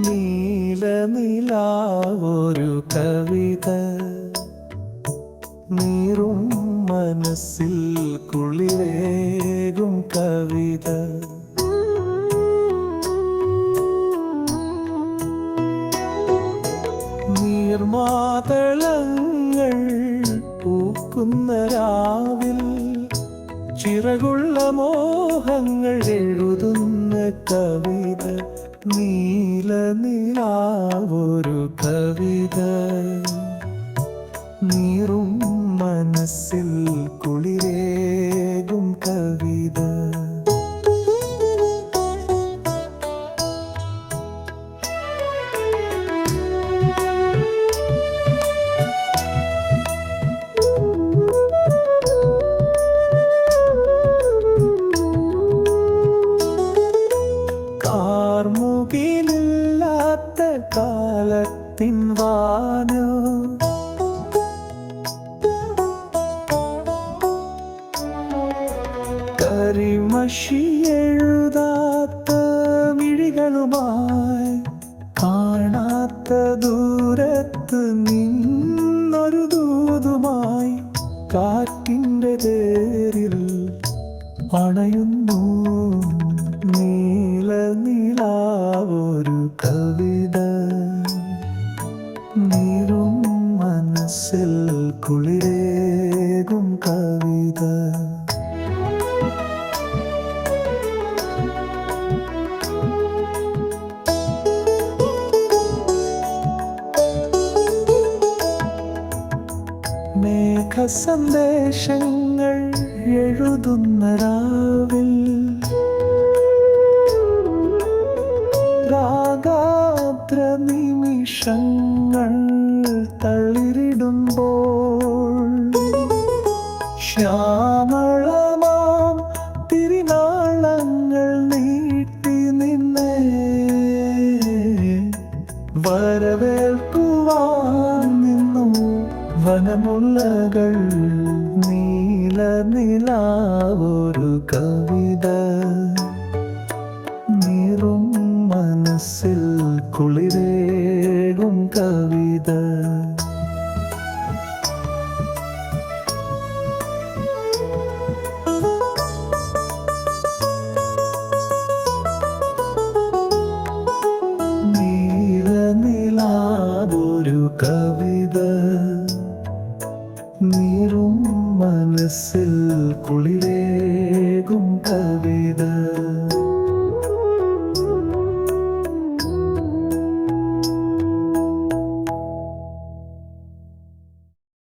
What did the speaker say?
നീല ഒരു കവിത. നീറും മനസ്സിൽ കുളിരേകും കവിത. നീർമാതളങ്ങൾ പൂക്കുന്ന രാവിൽ ചിറകുള്ള മോഹങ്ങൾ എഴുതുന്ന കവിത. നീല നിലാവൊരു കവിത. നീറും മനസ്സിൽ കുളിരേകും കവിത. കാർമുകിലില്ലാത്ത കാലത്തിൻ വാനോ? കരിമഷി എഴുതാത്ത മിഴികളുമായി കാണാത്ത ദൂരത്ത് നിന്നൊരു ദൂതുമായി കാറ്റിന്റെ തേരിൽ അണയുന്നു. നീറും മനസ്സിൽ കുളിരേകും കവിത മേഘ സന്ദേശങ്ങൾ എഴുതുന്ന രാവിൽ നിമിഷങ്ങൾ തളിരിടുമ്പോൾ ശ്യാമളമാം തിരിനാളങ്ങൾ നീട്ടി നിന്നെ വരവേൽക്കുവാൻ നിന്നു. വനമുള്ളകൾ നീല നിലാവൊരു കവിത. തേടും കവിത. നീലനിലാതൊരു കവിത. നീറും മനസ്സിൽ കുളിരേ